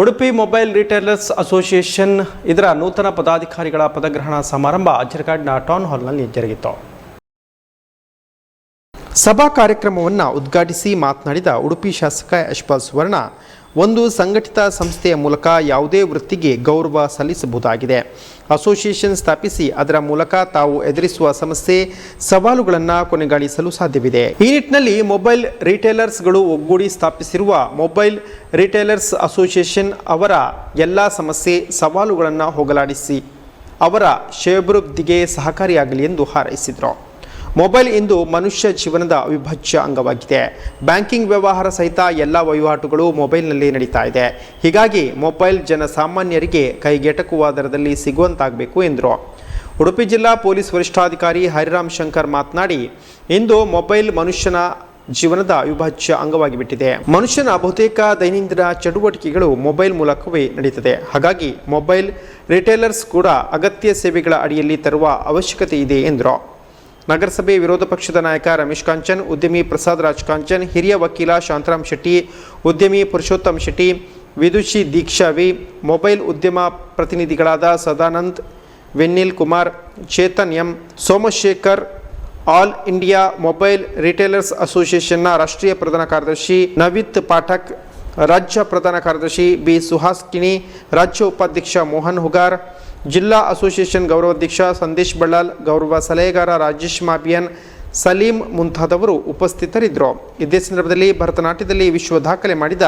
Udupi mobile retailers association ಇದರ ನೂತನ ಪದಾಧಿಕಾರಿಗಳ ಪದಗ್ರಹಣ ಸಮಾರಂಭ ಅಜರ್ಗಾಡ್ನ ಟೌನ್ ಹಾಲ್ನಲ್ಲಿ ಜರುಗಿತು. ಸಭಾ ಕಾರ್ಯಕ್ರಮವನ್ನು ಉದ್ಘಾಟಿಸಿ ಮಾತನಾಡಿದ ಉಡುಪಿ ಶಾಸಕ ಯಶ್ಪಾಲ್ ಸುವರ್ಣ ಒಂದು ಸಂಘಟಿತ ಸಂಸ್ಥೆಯ ಮೂಲಕ ಯಾವುದೇ ವೃತ್ತಿಗೆ ಗೌರವ ಸಲ್ಲಿಸಬಹುದಾಗಿದೆ. ಅಸೋಸಿಯೇಷನ್ ಸ್ಥಾಪಿಸಿ ಅದರ ಮೂಲಕ ತಾವು ಎದುರಿಸುವ ಸಮಸ್ಯೆ, ಸವಾಲುಗಳನ್ನು ಕೊನೆಗಾಣಿಸಲು ಸಾಧ್ಯವಿದೆ. ಈ ನಿಟ್ಟಿನಲ್ಲಿ ಮೊಬೈಲ್ ರಿಟೇಲರ್ಸ್ಗಳು ಒಗ್ಗೂಡಿ ಸ್ಥಾಪಿಸಿರುವ ಮೊಬೈಲ್ ರಿಟೇಲರ್ಸ್ ಅಸೋಸಿಯೇಷನ್ ಅವರ ಎಲ್ಲ ಸಮಸ್ಯೆ, ಸವಾಲುಗಳನ್ನು ಹೋಗಲಾಡಿಸಿ ಅವರ ಶ್ರೇಯೋಭಿವೃದ್ಧಿಗೆ ಸಹಕಾರಿಯಾಗಲಿ ಎಂದು ಹಾರೈಸಿದರು. ಮೊಬೈಲ್ ಇಂದು ಮನುಷ್ಯ ಜೀವನದ ಅವಿಭಾಜ್ಯ ಅಂಗವಾಗಿದೆ. ಬ್ಯಾಂಕಿಂಗ್ ವ್ಯವಹಾರ ಸಹಿತ ಎಲ್ಲ ವಹಿವಾಟುಗಳು ಮೊಬೈಲ್ನಲ್ಲಿ ನಡೀತಾ ಇದೆ. ಹೀಗಾಗಿ ಮೊಬೈಲ್ ಜನಸಾಮಾನ್ಯರಿಗೆ ಕೈಗೆಟಕುವ ದರದಲ್ಲಿ ಸಿಗುವಂತಾಗಬೇಕು ಎಂದರು. ಉಡುಪಿ ಜಿಲ್ಲಾ ಪೊಲೀಸ್ ವರಿಷ್ಠಾಧಿಕಾರಿ ಹರಿರಾಮ್ ಶಂಕರ್ ಮಾತನಾಡಿ, ಇಂದು ಮೊಬೈಲ್ ಮನುಷ್ಯನ ಜೀವನದ ಅವಿಭಾಜ್ಯ ಅಂಗವಾಗಿ ಬಿಟ್ಟಿದೆ ಮನುಷ್ಯನ ಬಹುತೇಕ ದೈನಂದಿನ ಚಟುವಟಿಕೆಗಳು ಮೊಬೈಲ್ ಮೂಲಕವೇ ನಡೀತದೆ. ಹಾಗಾಗಿ ಮೊಬೈಲ್ ರಿಟೇಲರ್ಸ್ ಕೂಡ ಅಗತ್ಯ ಸೇವೆಗಳ ಅಡಿಯಲ್ಲಿ ತರುವ ಅವಶ್ಯಕತೆ ಇದೆ ಎಂದರು. ನಗರಸಭೆ ವಿರೋಧ ಪಕ್ಷದ ನಾಯಕ ರಮೇಶ್ ಕಾಂಚನ್, ಉದ್ಯಮಿ ಪ್ರಸಾದ್ ರಾಜ್ ಕಾಂಚನ್, ಹಿರಿಯ ವಕೀಲ ಶಾಂತರಾಮ್ ಶೆಟ್ಟಿ, ಉದ್ಯಮಿ ಪುರುಷೋತ್ತಮ್ ಶೆಟ್ಟಿ, ವಿದುಷಿ ದೀಕ್ಷಾವಿ, ಮೊಬೈಲ್ ಉದ್ಯಮ ಪ್ರತಿನಿಧಿಗಳಾದ Sadanand, Vennil Kumar, Chetan M, Somashekhar, all India mobile retailers ಅಸೋಸಿಯೇಷನ್ನ ರಾಷ್ಟ್ರೀಯ ಪ್ರಧಾನ ಕಾರ್ಯದರ್ಶಿ ನವಿತ್ ಪಾಠಕ್ ರಾಜ್ಯ ಪ್ರಧಾನ ಕಾರ್ಯದರ್ಶಿ ಬಿ ಸುಹಾಸ್ ಕಿಣಿ ರಾಜ್ಯ ಉಪಾಧ್ಯಕ್ಷ ಮೋಹನ್ ಹುಗಾರ್, ಜಿಲ್ಲಾ ಅಸೋಸಿಯೇಷನ್ ಗೌರವಾಧ್ಯಕ್ಷ ಸಂದೇಶ್ ಬಳ್ಳಾಲ್, ಗೌರವ ಸಲಹೆಗಾರ ರಾಜೇಶ್ ಮಾಬಿಯನ್ ಸಲೀಂ ಮುಂತಾದವರು ಉಪಸ್ಥಿತರಿದ್ದರು. ಇದೇ ಸಂದರ್ಭದಲ್ಲಿ ಭರತನಾಟ್ಯದಲ್ಲಿ ವಿಶ್ವ ದಾಖಲೆ ಮಾಡಿದ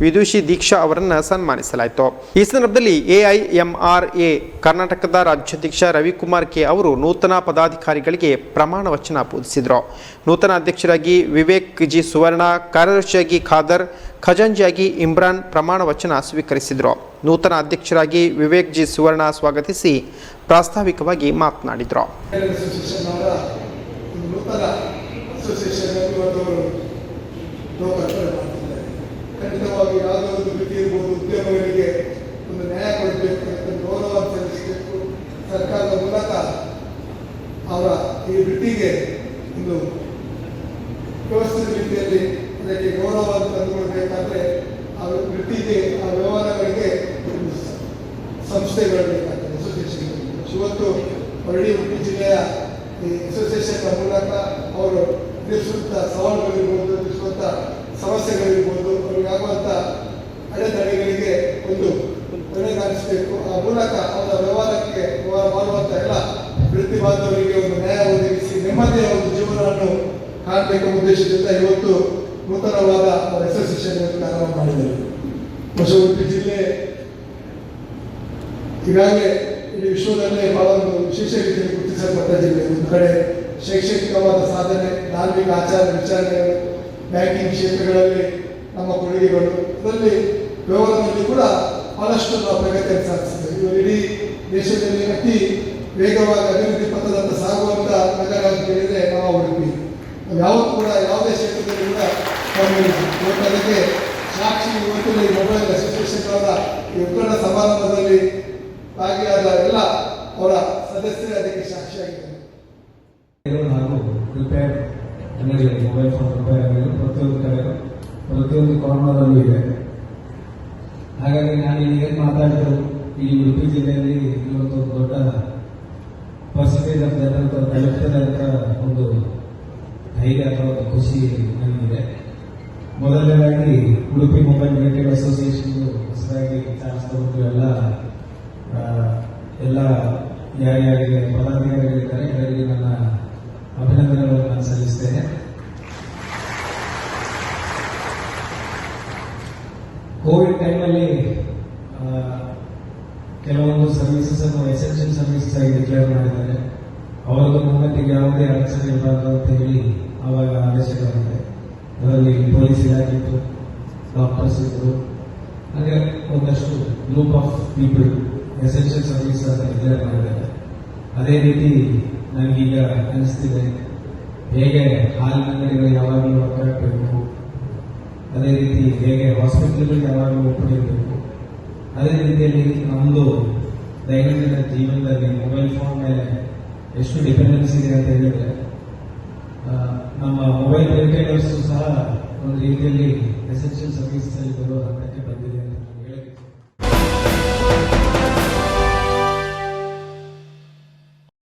ವಿದುಷಿ ದೀಕ್ಷಾ ಅವರನ್ನು ಸನ್ಮಾನಿಸಲಾಯಿತು. ಈ ಸಂದರ್ಭದಲ್ಲಿ ಎಐಎಂಆರ್ ಎ ಕರ್ನಾಟಕದ ರಾಜ್ಯಾಧ್ಯಕ್ಷ ರವಿಕುಮಾರ್ ಕೆ ಅವರು ನೂತನ ಪದಾಧಿಕಾರಿಗಳಿಗೆ ಪ್ರಮಾಣ ವಚನ ಬೋಧಿಸಿದರು. ನೂತನ ಅಧ್ಯಕ್ಷರಾಗಿ ವಿವೇಕ್ ಜಿ ಸುವರ್ಣ, ಕಾರ್ಯದರ್ಶಿಯಾಗಿ ಖಾದರ್ ಖಜಾಂಜಿಯಾಗಿ ಇಮ್ರಾನ್ ಪ್ರಮಾಣ ವಚನ ಸ್ವೀಕರಿಸಿದರು. ನೂತನ ಅಧ್ಯಕ್ಷರಾಗಿ ವಿವೇಕ್ ಜಿ ಸುವರ್ಣ ಸ್ವಾಗತಿಸಿ ಪ್ರಾಸ್ತಾವಿಕವಾಗಿ ಮಾತನಾಡಿದರು. ನೂತನ ಅಸೋಸಿಯೇಷನ್ ಇವತ್ತು ಲೋಕಾರ್ಪಣೆ ಮಾಡ್ತಿದ್ದಾರೆ ಖಂಡಿತವಾಗಿ ಯಾವುದೋ ಒಂದು ವೃತ್ತಿ ಇರ್ಬೋದು ಉದ್ಯಮಗಳಿಗೆ ಒಂದು ನ್ಯಾಯ ಕೊಡಬೇಕು ಅಂತ ಗೌರವ ಸಲ್ಲಿಸಬೇಕು ಸರ್ಕಾರದ ಮೂಲಕ ಅವರ ಈ ವೃತ್ತಿಗೆ ಒಂದು ವ್ಯವಸ್ಥಿತ ರೀತಿಯಲ್ಲಿ ಅದಕ್ಕೆ ಗೌರವ ತಂದುಕೊಳ್ಬೇಕಾದ್ರೆ ಆ ವೃತ್ತಿಗೆ ಆ ವ್ಯವಹಾರಗಳಿಗೆ ಸಂಸ್ಥೆಗಳು ಬೇಕಾಗ್ತದೆ ಅಸೋಸಿಯೇಷನ್ ಇವತ್ತು ಹೊರಡಿ ಉಡುಪಿ ಜಿಲ್ಲೆಯ ಈ ಮೂಲಕ ಅವರು ಎದುರಿಸುವಂಥ ಸವಾಲುಗಳಿರ್ಬೋದು ಎದುರಿಸುವಂಥ ಸಮಸ್ಯೆಗಳಿರ್ಬೋದು ಆಗುವಂಥ ಅಡೆತಡೆಗಳಿಗೆ ಒಂದು ಕೊನೆಗಾಣಿಸಬೇಕು ಆ ಮೂಲಕ ಅವರ ವ್ಯವಹಾರಕ್ಕೆ ವ್ಯವಹಾರ ಮಾಡುವಂಥ ಎಲ್ಲ ವೃತ್ತಿ ಬಾಂಧವರಿಗೆ ಒಂದು ನ್ಯಾಯ ಒದಗಿಸಿ ನೆಮ್ಮದಿಯ ಒಂದು ಜೀವನವನ್ನು ಕಾಣಬೇಕು ಉದ್ದೇಶದಿಂದ ಇವತ್ತು ನೂತನವಾದ ಅಸೋಸಿಯೇಷನ್ ಪ್ರಾರಂಭ ಮಾಡಿದರು ಹೊಸ ಉಡುಪಿ ಜಿಲ್ಲೆ ಈಗಾಗಲೇ ಇಡೀ ವಿಶ್ವದಲ್ಲೇ ಬಹಳ ಒಂದು ವಿಶೇಷ ರೀತಿಯಲ್ಲಿ ಗುರುತಿಸಲ್ಪಟ್ಟ ಜಿಲ್ಲೆ ಒಂದು ಕಡೆ ಶೈಕ್ಷಣಿಕವಾದ ಸಾಧನೆ, ಧಾರ್ಮಿಕ ಆಚಾರ ವಿಚಾರಗಳು, ಬ್ಯಾಂಕಿಂಗ್ ಕ್ಷೇತ್ರಗಳಲ್ಲಿ ನಮ್ಮ ಕೊಡುಗೆಗಳು, ಇದರಲ್ಲಿ ವ್ಯವಹಾರದಲ್ಲಿ ಕೂಡ ಬಹಳಷ್ಟು ನಾವು ಪ್ರಗತಿಯನ್ನು ಸಾಧಿಸಿದ್ದೇವೆ. ಇವರು ಇಡೀ ದೇಶದಲ್ಲಿ ಅತಿ ವೇಗವಾಗಿ ಅಭಿವೃದ್ಧಿ ಪಥದತ್ತ ಸಾಗುವಂತ ನಗರ ಅಂತ ಹೇಳಿದ್ರೆ ನಮ್ಮ ಉಡುಪಿ. ಯಾವತ್ತು ಕೂಡ ಯಾವುದೇ ಕ್ಷೇತ್ರದಲ್ಲಿ ಕೂಡ ಇಲ್ಲ. ಸಾಕ್ಷಿ ಇವತ್ತಿನ ಮೊಬೈಲ್ ಅಸೋಸಿಯೇಷನ್ ಈ ಉತ್ತರ ಸಮಾರಂಭದಲ್ಲಿ ಭಾಗಿಯಾದ ಎಲ್ಲ ಅವರ ಸದಸ್ಯರೇ ಅದಕ್ಕೆ ಸಾಕ್ಷಿಯಾಗಿದ್ದಾರೆ. ಹಾಗೂ ರಿಪೇರ್ ಅಂಗಡಿ ಮೊಬೈಲ್ ಫೋನ್ ರಿಪೇರ್ ಅಂಗಡಿ ಪ್ರತಿಯೊಂದು ಕಡೆ ಪ್ರತಿಯೊಂದು ಕೊರೋನಾದಲ್ಲೂ ಇದೆ. ಹಾಗಾಗಿ ನಾನು ಏನು ಮಾತಾಡಿದ್ರು ಈ ಉಡುಪಿ ಜಿಲ್ಲೆಯಲ್ಲಿ ಇವತ್ತು ದೊಡ್ಡ ಪರ್ಸೆಂಟೇಜ್ ಆಫ್ ಜನರು ಕಲೆಕ್ಟರ್ ಅಂತ ಒಂದು ಧೈರ್ಯ ಅಥವಾ ಖುಷಿ ನನಗಿದೆ ಮೊದಲನೇದಾಗಿ ಉಡುಪಿ ಮೊಬೈಲ್ ರಿಲೇಟೆಡ್ ಅಸೋಸಿಯೇಷನ್ ಹೊಸದಾಗಿ ಚಾನ್ಸ್ ತಗೊಂಡು ಎಲ್ಲ ಎಲ್ಲ ಯಾರ್ಯಾರಿಗೆ ಪದಾಧಿಕಾರಿಗಳಿದ್ದಾರೆ. ಎಲ್ಲರಿಗೆ ನನ್ನ ಅಭಿನಂದನೆಗಳನ್ನು ನಾನು ಸಲ್ಲಿಸ್ತೇನೆ. ಕೋವಿಡ್ ಟೈಮಲ್ಲಿ ಕೆಲವೊಂದು ಸರ್ವಿಸಸ್ ಅನ್ನು ಎಸೆನ್ಷಿಯಲ್ ಸರ್ವಿಸಸ್ ಆಗಿ ಡಿಕ್ಲೇರ್ ಮಾಡಿದ್ದಾರೆ. ಅವರದ್ದು ಮುಂಗಟ್ಟಿಗೆ ಯಾವುದೇ ಅಡಚಣೆ ಇರಬಾರ್ದು ಅಂತ ಹೇಳಿ ಆವಾಗ ಬಂದಿದೆ ಅದರಲ್ಲಿ ಪೊಲೀಸ್ ಇಲಾಖೆ ಇತ್ತು ಡಾಕ್ಟರ್ಸ್ ಇದ್ರು ಹಾಗೆ ಒಂದಷ್ಟು group of people. Essential service ಅಂತ ಡಿಕ್ಲೇರ್ ಮಾಡಿದ್ದಾರೆ ಅದೇ ರೀತಿ ನನಗೀಗ ಅನಿಸ್ತಿದೆ. ಹೇಗೆ ಹಾಲಿನ ಅಂಗಡಿಗಳು ಯಾವಾಗಲೂ ಒಗ್ಗಟ್ಟಬೇಕು ಅದೇ ರೀತಿ ಹೇಗೆ ಹಾಸ್ಪಿಟಲ್ಗಳು ಯಾವಾಗಲೂ ಒಪ್ಪಿರಬೇಕು. ಅದೇ ರೀತಿಯಲ್ಲಿ ನಮ್ಮದು ದೈನಂದಿನ ಜೀವನದಲ್ಲಿ ಮೊಬೈಲ್ ಫೋನ್ ಮೇಲೆ ಎಷ್ಟು ಡಿಪೆಂಡೆನ್ಸ್ ಇದೆ ಅಂತ ಹೇಳಿದ್ರೆ ನಮ್ಮ ಮೊಬೈಲ್ ರಿಟೇಲರ್ಸ್ ಸಹ ಒಂದು ರೀತಿಯಲ್ಲಿ ಎಸೆನ್ಷಿಯಲ್ ಸರ್ವಿಸ್ ಬರುವ ಹಂತಕ್ಕೆ ಬಂದಿದೆ